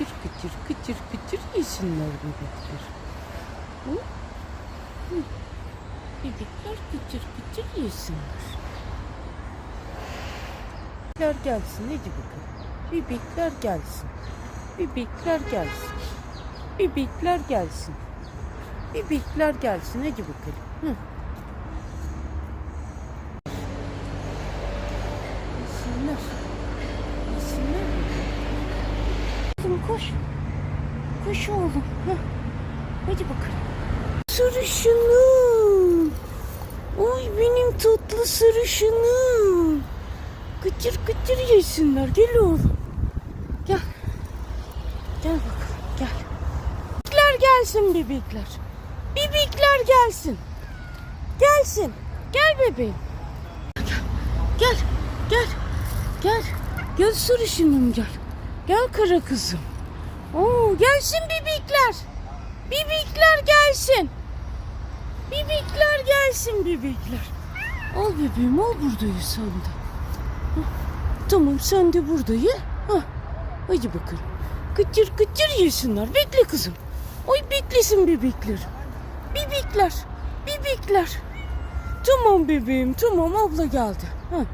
Kıtır kıtır kıtır kıtır yesinler bebekler. Hı? Hı. Bebekler kıtır kıtır yesinler. Bebekler gelsin hadi bakalım. Bebekler gelsin. Bebekler gelsin. Bebekler gelsin. Bebekler gelsin hadi bakalım. Hı. Yesinler bakalım. Kızım koş. Koş oğlum. Heh. Hadi bakalım. Sarışınım. Oy benim tatlı sarışınım. Kıtır kıtır yesinler. Gel oğlum. Gel. Gel bakalım gel. Bebekler gelsin bebekler. Bebekler gelsin. Gelsin. Gel bebeğim. Gel. Gel. Gel. Gel sarışınım gel. Gel kara kızım. Oo, gelsin bebekler. Bebekler gelsin. Bebekler gelsin bebekler. Al bebeğim al buradayı sen de. Tamam sen de buradayı. Hah, Hadi bakalım. Kıtır kıtır yesinler. Bekle kızım. Oy beklesin bebekler. Bebekler. Bebekler. Tamam bebeğim tamam abla geldi. Hah.